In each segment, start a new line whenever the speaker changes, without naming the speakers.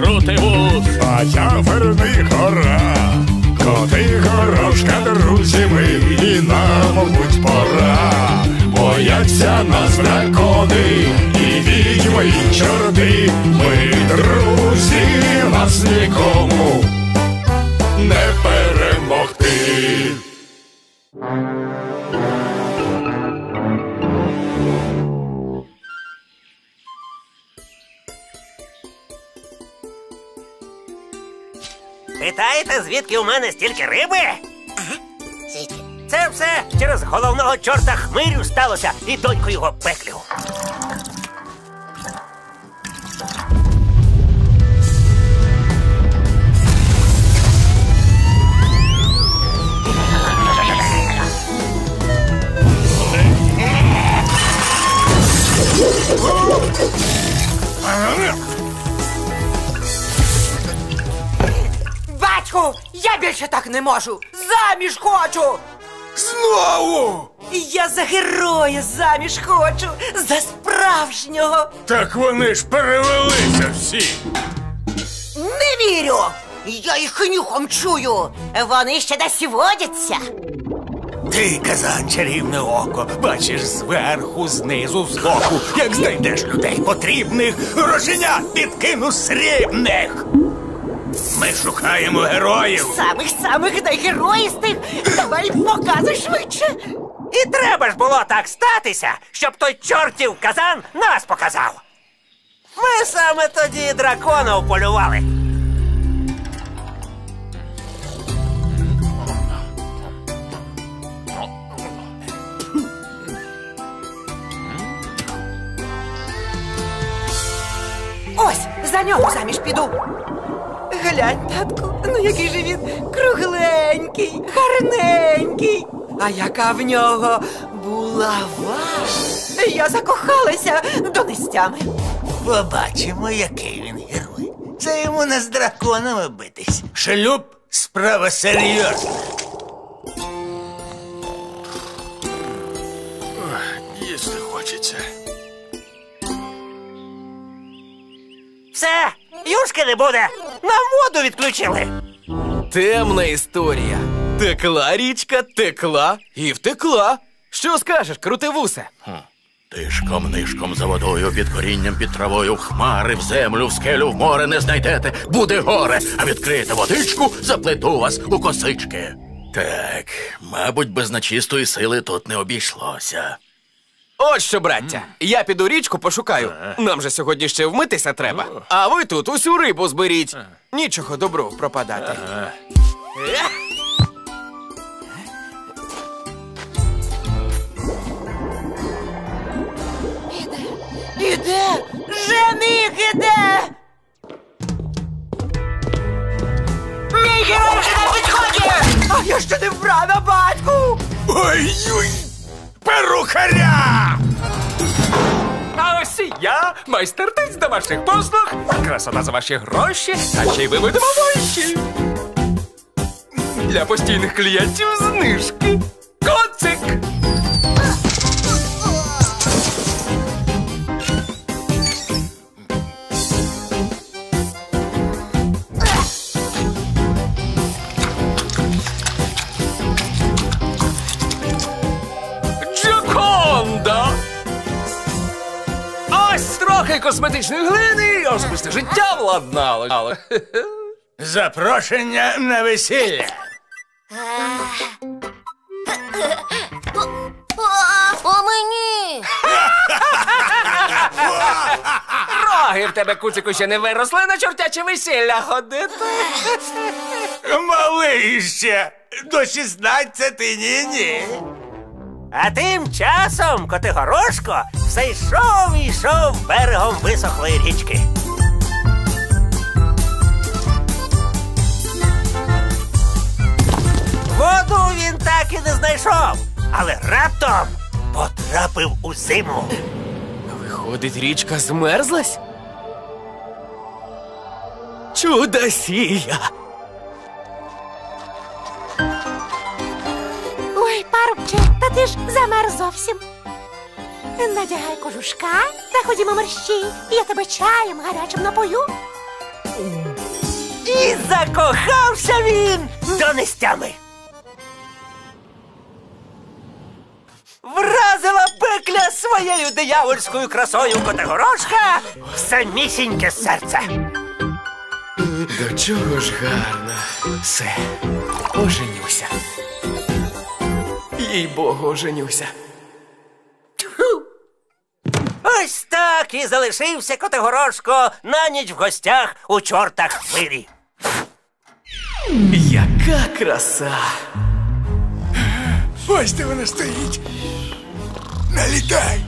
крути вуз.
А я верний гора, коти горошка, друзі ми, і нам, мабуть, пора. Бояться нас дракони, і відьми, і чорти. Ми друзі, нас нікому
Питаєте, звідки у мене стільки риби? Це все через головного чорта хмирю сталося і доньку його пеклю.
Батьку, я більше так не можу. Заміж хочу.
Знову!
Я за героя заміж хочу. За справжнього.
Так вони ж перевелися всі.
Не вірю. Я їх нюхом чую. Вони ще десь водяться.
Ти, казан, чарівне око, бачиш зверху, знизу, збоку, як знайдеш людей потрібних, грошенят підкину срібних. Ми шукаємо героїв.
Самих самих найгероїстих. Давай показуй швидше.
І треба ж було так статися, щоб той чортів казан нас показав. Ми саме тоді дракона вполювали.
Ось, за нього заміж піду. Глянь, татку, ну який же він кругленький, гарненький. А яка в нього булава. Я закохалася до нестями.
Побачимо, який він герой. Це йому не з драконами битись. Шлюб справа серйозна.
Їсти хочеться.
Все, юшки не буде. Нам воду відключили.
Темна історія. Текла річка, текла і втекла. Що скажеш, крутивусе?
Тишком нишком за водою, під корінням, під травою, в хмари, в землю, в скелю, в море не знайдете, буде горе, а відкрите водичку, заплету вас у косички. Так, мабуть, без нечистої сили тут не обійшлося.
От що, браття, я піду річку пошукаю. Нам же сьогодні ще вмитися треба. А ви тут усю рибу зберіть. Нічого добру пропадати.
Іде, жених іде. Мій герой вже на підході. А я ще не вбрана, батьку.
Ой-ой! Перукаря!
А ось і я, майстертець до ваших послуг, красота за ваші гроші, а ще й ви вищі. Для постійних клієнтів знижки. Коцик! Косметичної глини і особисте життя владнало. Але...
Запрошення на весілля.
А мені.
Роги в тебе, куцику, ще не виросли на чортяче весілля ходити.
Малий ще. До 16 ні-ні.
А тим часом Котигорошко все йшов і йшов берегом висохлої річки. Воду він так і не знайшов, але раптом потрапив у зиму.
Виходить, річка змерзлась? Чудосія!
Ти ж замер зовсім. Надягай кожушка та ходімо мерщій, я тебе чаєм гарячим напою.
І закохався він до нестями. Вразила пекля своєю диявольською красою Котигорошка в самісіньке серце.
До чого ж гарно. Все, оженюся. Їй богу, оженюся.
Ось так і залишився Котигорошко на ніч в гостях у чортах хвирі.
Яка краса!
Ось де вона стоїть. Налітай.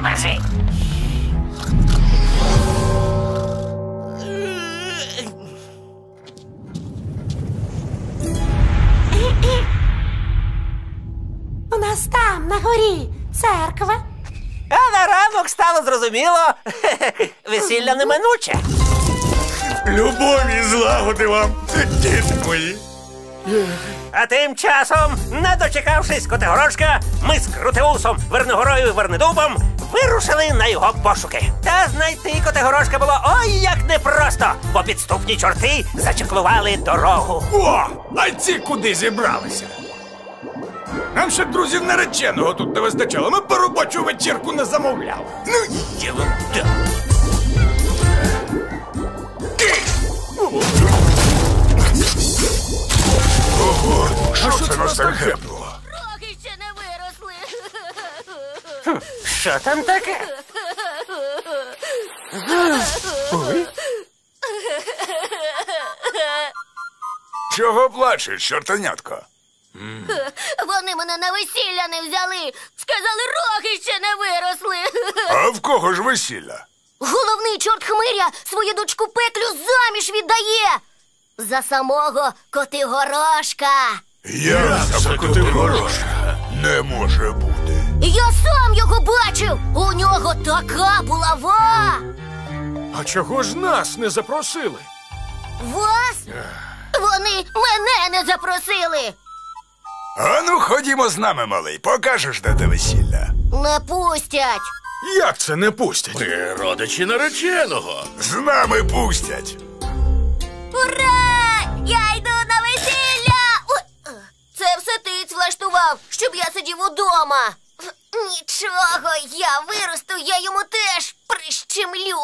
У нас там, на горі, церква.
А на ранок стало зрозуміло, весілля неминуче.
Любові і злагоди вам, діти мої.
А тим часом, не дочекавшись Котигорошка, ми з Крутеусом, Верногорою і Вернедубом вирушили на його пошуки. Та знайти Котигорошка було ой як непросто, бо підступні чорти зачеклували дорогу.
О, а ці куди зібралися? Нам ще друзів нареченого тут не вистачало. Ми по робочу вечірку не замовляли. Ну, є вам так. Ого, що це нас так гепнуло?
Роги ще не виросли.
Що там таке?
Чого плачеш, чортанятко?
Вони мене на весілля не взяли. Сказали, роги ще не виросли.
А в кого ж весілля?
Головний чорт хмиря свою дочку пеклю заміж віддає. За самого Котигорошка.
Я за Котигорошка. Не може бути.
Я сам його бачив. У нього така булава.
А чого ж нас не запросили?
Вас? Вони мене не запросили.
А ну ходімо з нами, малий, покажеш, де те весілля.
Не пустять.
Як це не пустять?
Ми родичі нареченого.
З нами пустять.
Ура! Я йду на весілля! Ой, е, Це все ти влаштував, щоб я сидів удома. Нічого, я виросту, я йому теж прищемлю.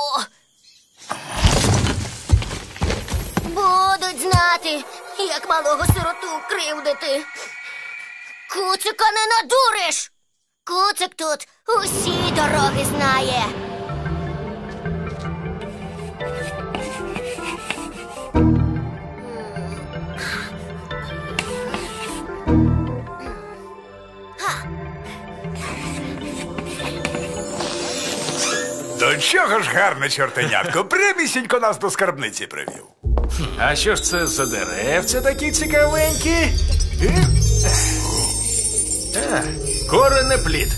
Будуть знати, як малого сироту кривдити. Куцика не надуриш. Куцик тут усі дороги знає.
До чого ж гарне чортенятко, прямісінько нас до скарбниці привів.
А що ж це за деревця такі цікавенькі? А, коренеплід.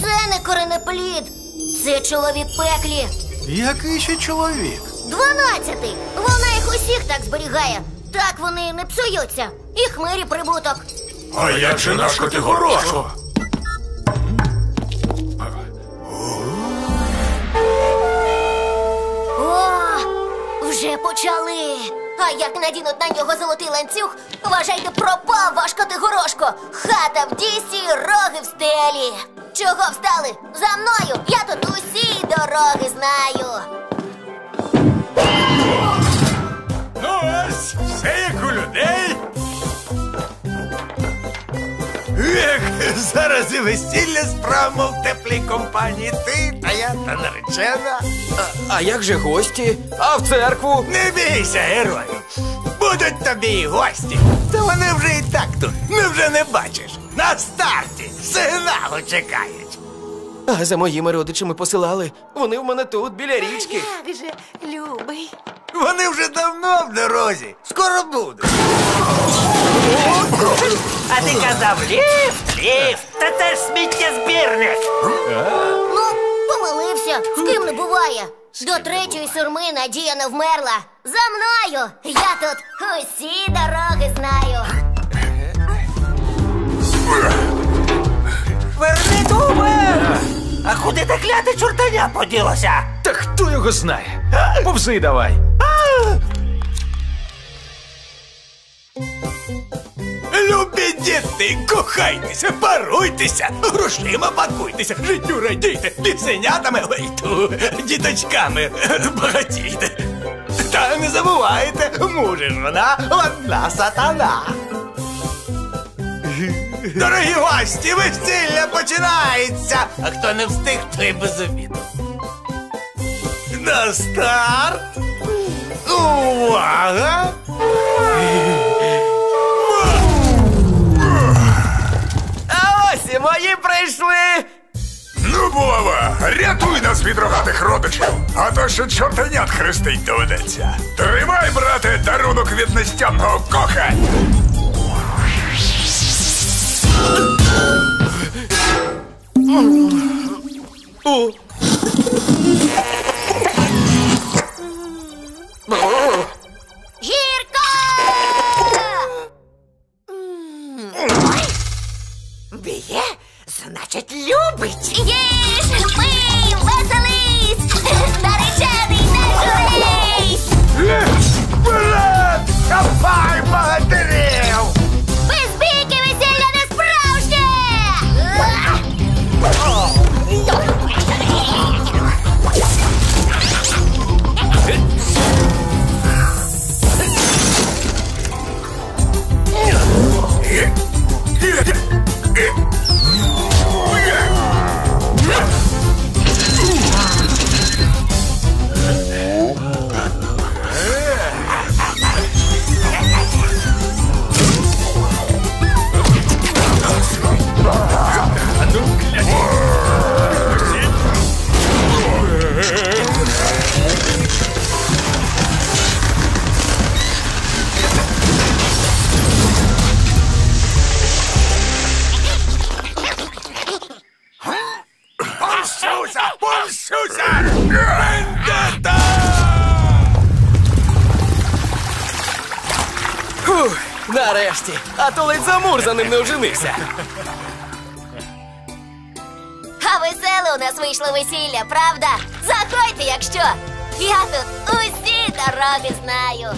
Це не коренеплід, це чоловік пеклі.
Який ще чоловік?
Дванадцятий. Вона їх усіх так зберігає. Так вони не псуються. І хмирі прибуток.
А як же наш Котигорошко?
О, вже почали. А як надінуть на нього золотий ланцюг, вважайте, пропав ваш Котигорошко. Хата в дісі, роги в стелі. Чого встали? За мною! Я тут усі дороги знаю.
Ну ось, все як у людей. Ех, зараз і весілля справимо в теплій компанії. Ти та я та наречена.
А як же гості? А в церкву?
Не бійся, герою. Будуть тобі і гості. Та вони вже і так тут. Невже не бачиш? На старті сигналу чекають.
А за моїми родичами посилали. Вони в мене тут, біля річки.
Як же, любий.
Вони вже давно в дорозі. Скоро будуть.
А ти казав ліфт, ліфт, та це ж сміттєзбірник.
Ну, помилився, з ким не буває. До третьої сурми Надія не вмерла. За мною! Я тут усі дороги знаю.
Верни дубе! А куди те кляте чортаня поділося?
Та хто його знає? Повзи давай.
Любі діти, кохайтеся, паруйтеся, грошима пакуйтеся, життю радійте, пісенятами, ой, діточками багатійте. Та не забувайте, мужа ж вона одна сатана. Дорогі гості, весілля починається!
А хто не встиг, той без обіду.
На старт! Увага!
А мої прийшли.
Ну, Вова, рятуй нас від рогатих родичів, а то ще чортанят хрестить доведеться. Тримай, брате, дарунок від нестямного кохання.
Гірко!
Значить, любить.
Їж, пий, веселись!
А то ледь замур за ним не оженився.
А веселе у нас вийшло весілля, правда? Заходьте, якщо. Я тут усі дороги знаю.